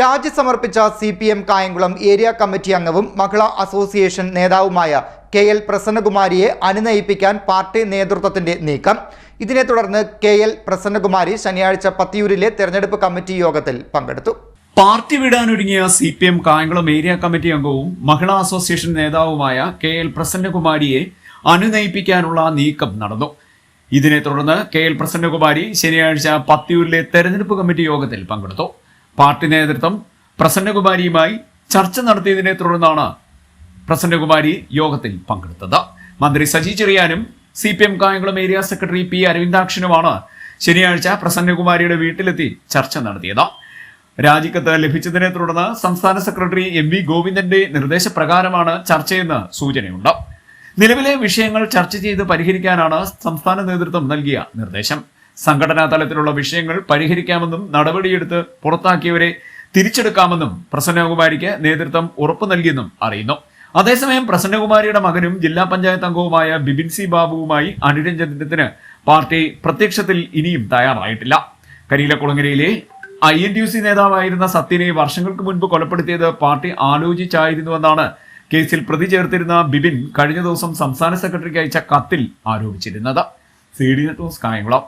രാജി സമർപ്പിച്ച C P M Kayamkulam area committee അംഗവും മഹിളാ അസോസിയേഷൻ നേതാവുമായ കെ എൽ പ്രസന്നകുമാരിയെ അനുനയിപ്പിക്കാൻ പാർട്ടി നേതൃത്വത്തിന്റെ നീക്കം. ഇതിനെ തുടർന്ന് കെ എൽ പ്രസന്നകുമാരി ശനിയാഴ്ച പത്തിയൂരിലെ തെരഞ്ഞെടുപ്പ് കമ്മിറ്റി യോഗത്തിൽ പങ്കെടുത്തു. Party വിടാനൊരുങ്ങിയ C P M Kayamkulam area committee അംഗവും മഹിളാ അസോസിയേഷൻ നേതാവുമായ കെ എൽ പ്രസന്നകുമാരിയെ അനുനയിപ്പിക്കാനുള്ള നീക്കം നടന്നു. ഇതിനെ തുടർന്ന് കെ എൽ പ്രസന്നകുമാരി ശനിയാഴ്ച പത്തിയൂരിലെ തെരഞ്ഞെടുപ്പ് കമ്മിറ്റി യോഗത്തിൽ പങ്കെടുത്തു. പാർട്ടി നേതൃത്വം പ്രസന്നകുമാരിയുമായി ചർച്ച നടത്തിയതിനെ തുടർന്നാണ് പ്രസന്നകുമാരി യോഗത്തിൽ പങ്കെടുത്തത്. മന്ത്രി Saji ചെറിയാനും C P M Kayamkulam area secretary P അരവിന്ദാക്ഷനുമാണ് ശനിയാഴ്ച പ്രസന്നകുമാരിയുടെ വീട്ടിലെത്തി ചർച്ച നടത്തിയത്. രാജിക്കത്ത് ലഭിച്ചതിനെ തുടർന്ന് സംസ്ഥാന സെക്രട്ടറി എം വി ഗോവിന്ദന്റെ നിർദ്ദേശപ്രകാരമാണ് ചർച്ചയെന്ന് സൂചനയുണ്ട്. നിലവിലെ വിഷയങ്ങൾ ചർച്ച ചെയ്ത് പരിഹരിക്കാനാണ് സംസ്ഥാന നേതൃത്വം നൽകിയ നിർദ്ദേശം. സംഘടനാ തലത്തിലുള്ള വിഷയങ്ങൾ പരിഹരിക്കാമെന്നും നടപടിയെടുത്ത് പുറത്താക്കിയവരെ തിരിച്ചെടുക്കാമെന്നും പ്രസന്നകുമാരിക്ക് നേതൃത്വം ഉറപ്പു നൽകിയെന്നും അറിയുന്നു. അതേസമയം പ്രസന്നകുമാരിയുടെ മകനും ജില്ലാ പഞ്ചായത്ത് അംഗവുമായ ബിബിൻ സി ബാബുവുമായി അനുരഞ്ജനത്തിന് പാർട്ടി പ്രത്യക്ഷത്തിൽ ഇനിയും തയ്യാറായിട്ടില്ല. കരിയിലക്കുളങ്ങരയിലെ ഐ എൻ യു സി നേതാവായിരുന്ന സത്യനെ വർഷങ്ങൾക്ക് മുൻപ് കൊലപ്പെടുത്തിയത് പാർട്ടി ആലോചിച്ചായിരുന്നുവെന്നാണ് കേസിൽ പ്രതി ചേർത്തിരുന്ന ബിബിൻ കഴിഞ്ഞ ദിവസം സംസ്ഥാന സെക്രട്ടറിക്ക് അയച്ച കത്തിൽ ആരോപിച്ചിരുന്നത്. C D net news Kayamkulam.